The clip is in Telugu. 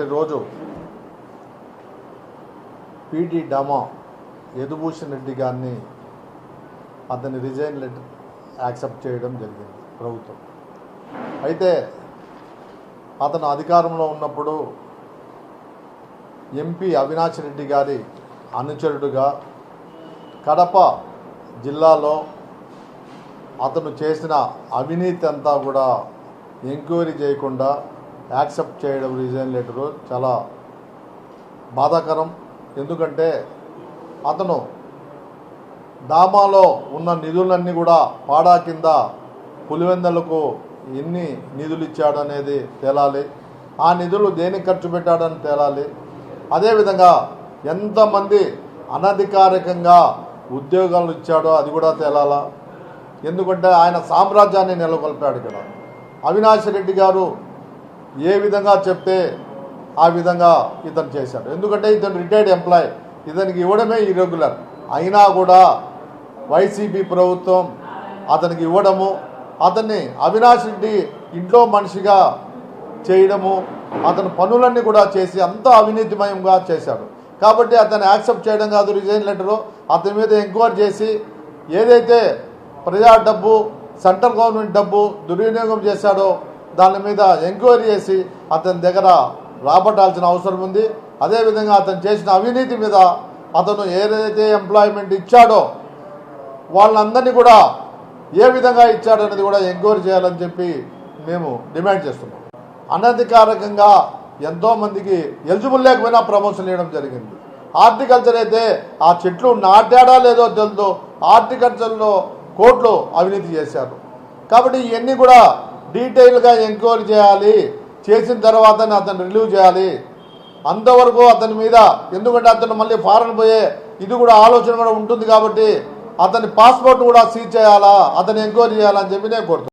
నిన్నటి రోజు పిడి డామా యదుభూషణ్ రెడ్డి గారిని అతని రిజైన్ లెటర్ యాక్సెప్ట్ చేయడం జరిగింది ప్రభుత్వం. అయితే అతను అధికారంలో ఉన్నప్పుడు ఎంపీ అవినాష్ రెడ్డి గారి అనుచరుడుగా కడప జిల్లాలో అతను చేసిన అవినీతి అంతా కూడా ఎంక్వైరీ చేయకుండా యాక్సెప్ట్ చేయడం రీజన్ లెటరు చాలా బాధాకరం. ఎందుకంటే అతను డామాలో ఉన్న నిధులన్నీ కూడా పాడా కింద పులివెందలకు ఎన్ని నిధులు ఇచ్చాడనేది తేలాలి. ఆ నిధులు దేనికి ఖర్చు పెట్టాడని తేలాలి. అదేవిధంగా ఎంతమంది అనధికారికంగా ఉద్యోగాలు ఇచ్చాడో అది కూడా తేలాలా. ఎందుకంటే ఆయన సామ్రాజ్యాన్ని నెలకొల్పాడు ఇక్కడ. అవినాష్ రెడ్డి గారు ఏ విధంగా చెప్తే ఆ విధంగా ఇతను చేశాడు. ఎందుకంటే ఇతను రిటైర్డ్ ఎంప్లాయ్ ఇతనికి ఇవ్వడమే ఇర్రెగ్యులర్ అయినా కూడా వైసీపీ ప్రభుత్వం అతనికి ఇవ్వడము అతన్ని అవినాష్ రెడ్డి ఇంట్లో మనిషిగా చేయడము అతను పనులన్నీ కూడా చేసి అంతా అవినీతిమయంగా చేశాడు. కాబట్టి అతను యాక్సెప్ట్ చేయడం కాదు రిజైన్ లెటరు అతని మీద ఎంక్వైరీ చేసి ఏదైతే ప్రజా డబ్బు సెంట్రల్ గవర్నమెంట్ డబ్బు దుర్వినియోగం చేశాడో దాని మీద ఎంక్వైరీ చేసి అతని దగ్గర రాబట్టాల్సిన అవసరం ఉంది. అదేవిధంగా అతను చేసిన అవినీతి మీద అతను ఏదైతే ఎంప్లాయ్మెంట్ ఇచ్చాడో వాళ్ళందరినీ కూడా ఏ విధంగా ఇచ్చాడనేది కూడా ఎంక్వైరీ చేయాలని చెప్పి మేము డిమాండ్ చేస్తున్నాం. అనధికారికంగా ఎంతోమందికి ఎలిజిబుల్ లేకపోయినా ప్రమోషన్ ఇవ్వడం జరిగింది. హార్టికల్చర్ అయితే ఆ చెట్లు నాటాడా లేదో తెలుదు. హార్టికల్చర్లో కోట్లు అవినీతి చేశారు. కాబట్టి ఇవన్నీ కూడా డీటెయిల్గా ఎంక్వైరీ చేయాలి. చేసిన తర్వాతనే అతను రిలీవ్ చేయాలి. అంతవరకు అతని మీద ఎందుకంటే అతను మళ్ళీ ఫారెన్ పోయే ఇది కూడా ఆలోచన కూడా ఉంటుంది కాబట్టి అతని పాస్పోర్ట్ కూడా సీజ్ చేయాలా అతను ఎంక్వైరీ చేయాలని చెప్పి నేను కోరుతున్నాను.